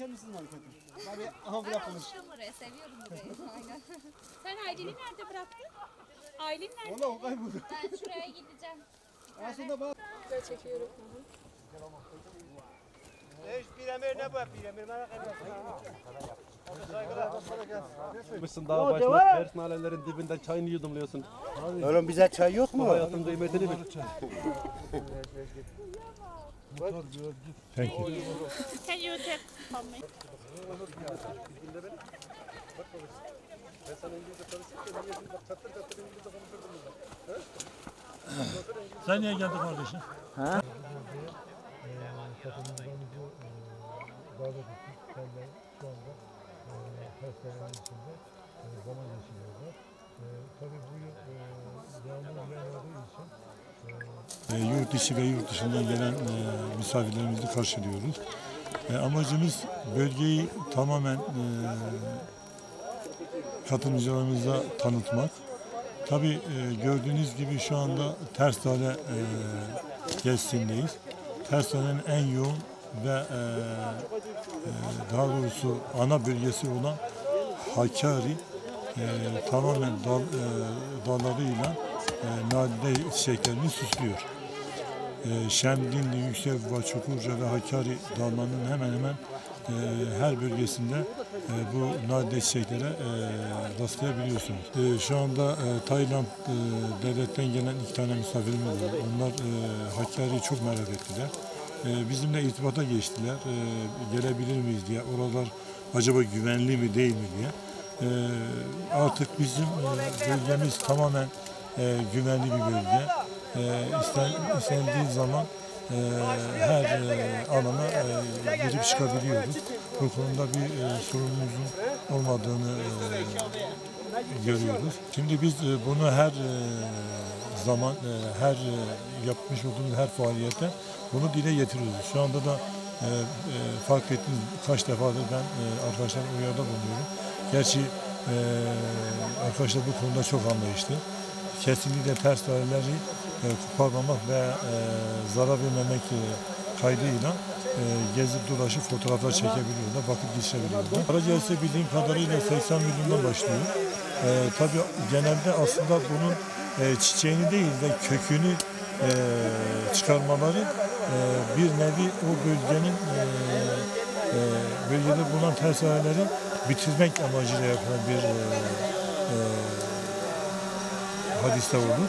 çeker misiniz marifeti? Tabii aha bırakılmış. Alıştım buraya, seviyorum burayı. Aynen. Sen Aylin'i nerede bıraktın? Aylin nerede? Valla o kayboldu. Ben şuraya gideceğim. Aslında bak.Mışsın dağ başına personalelerin dibinden çayını yudumluyorsun. Oğlum bize çay yok mu? hayatın kıymetini bil. Can you take from me? Sen niye geldin kardeşim? davet ettik. Kendileri şu anda e, hastanenin içinde e, zaman geçiriyorlar. E, e, yurt içi ve yurt dışından gelen e, misafirlerimizi karşılıyoruz. E, amacımız bölgeyi tamamen e, katılımcılarımıza tanıtmak. Tabii e, gördüğünüz gibi şu anda Tersane e, gezindeyiz. Tersane'nin en yoğun ve e, e, daha doğrusu ana bölgesi olan Hakkari e, tamamen dal, e, dallarıyla e, nadide çiçeklerini süslüyor. E, Şemdinli, Yüksekova, Çukurca ve Hakkari dallarının hemen hemen e, her bölgesinde e, bu nadide çiçeklere e, rastlayabiliyorsunuz. Şu anda e, Tayland devletten gelen iki tane misafirimiz var. Onlar e, Hakkari'yi çok merak ettiler. Bizimle irtibata geçtiler. E, gelebilir miyiz diye. Oralar acaba güvenli mi değil mi diye. Artık bizim e, bölgemiz tamamen güvenli bir bölge. E, isten, istendiği zaman e, her e, alana e, girip çıkabiliyoruz. Bu konuda bir e, sorunumuzun olmadığını e, görüyoruz. Şimdi biz e, bunu her e, zaman, e, her e, yapmış olduğumuz her faaliyette bunu dile getiriyoruz. Şu anda da e, e, fark ettiniz kaç defadır ben e, arkadaşlar uyarıda bulunuyorum. Gerçi e, arkadaşlar bu konuda çok anlayışlı. Kesinlikle ters koparmamak ve e, zarar vermemek e, kaydıyla e, gezip dolaşıp fotoğraflar çekebiliyorlar, vakit geçirebiliyorlar. Karacelse bildiğim kadarıyla 80 milyondan başlıyor. E, tabii genelde aslında bunun e, çiçeğini değil de kökünü e, çıkarmaları e, bir nevi o bölgenin e, e, bölgede bulunan ters aileleri bitirmek amacıyla yapılan bir e, e, hadiste olur.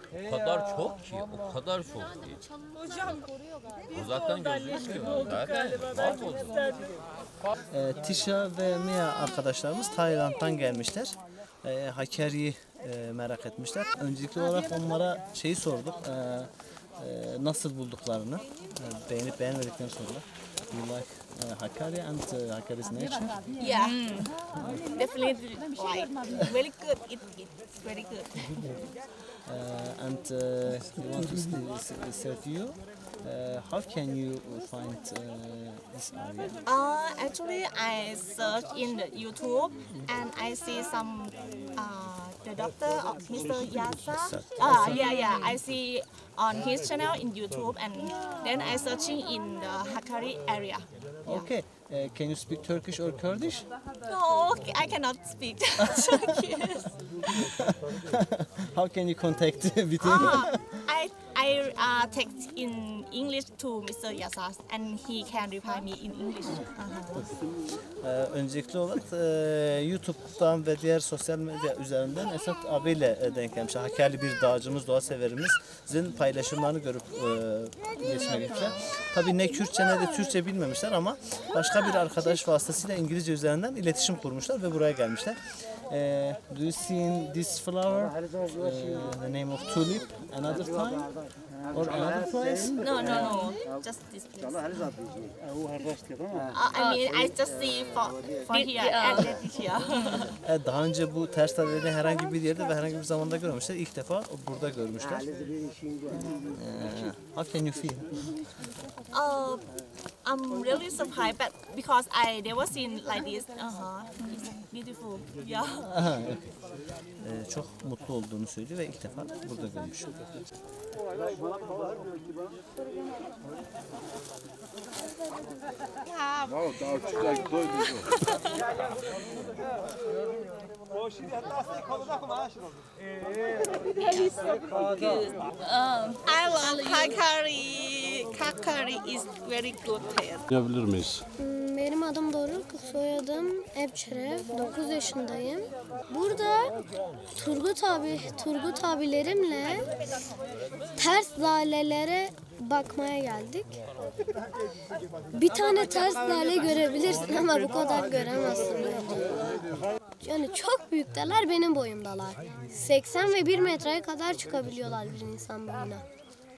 O kadar çok ki, o kadar çok ki. Hocam Uzaktan gözükmüyor. Zaten mahvoldum. E, Tisha ve Mia arkadaşlarımız Tayland'dan gelmişler. E, Hakkari'yi e, merak etmişler. Öncelikli olarak onlara şeyi sorduk. e, e, nasıl bulduklarını, e, beğenip beğenmediklerini sordular. You like uh, Hakkari and uh, Hakkari's nature? Yeah. Definitely like very good. It, it's very good. Uh, and uh, we want to s- s- say to you, uh, how can you find uh, this area? Uh, actually, I search in the YouTube and I see some uh, the doctor of Mr. Yasa. Ah, yeah, yeah. I see on his channel in YouTube and then I searching in the Hakkari area. Okay, uh, can you speak Turkish or Kurdish? No, I cannot speak Turkish. How can you contact with him? Ah, I uh, text in English to Mr. Yasa and he can reply me in English. Ee, öncelikli olarak e, YouTube'dan ve diğer sosyal medya üzerinden Esat abiyle e, denk gelmiş. Hakkari bir dağcımız, doğa severimizin paylaşımlarını görüp e, iletişime geçmişler. Tabii ne Kürtçe ne de Türkçe bilmemişler ama başka bir arkadaş vasıtasıyla İngilizce üzerinden iletişim kurmuşlar ve buraya gelmişler. Uh, do you see this flower? Uh, the name of tulip another time or another place? No, no, no. Just this place. Uh, I mean, I just see for, for here and then here. Evet, daha önce bu ters taleleri herhangi bir yerde ve herhangi bir zamanda görmemişler. İlk defa burada görmüşler. Ee, how can you feel? Uh, I'm really surprised, but because I never seen like this. Uh huh. It's beautiful. Yeah. Aha. Ee, çok mutlu olduğunu söylüyor ve ilk defa burada görmüş. Um, I love kakari. Kakari is very good taste. Yapabilir miyiz? Benim adım Doruk, soyadım Epçerev, 9 yaşındayım. Burada Turgut abi, Turgut abilerimle ters lalelere bakmaya geldik. Bir tane ters lale görebilirsin ama bu kadar göremezsin. Yani çok büyükteler, benim boyumdalar. 80 ve 1 metreye kadar çıkabiliyorlar bir insan boyuna.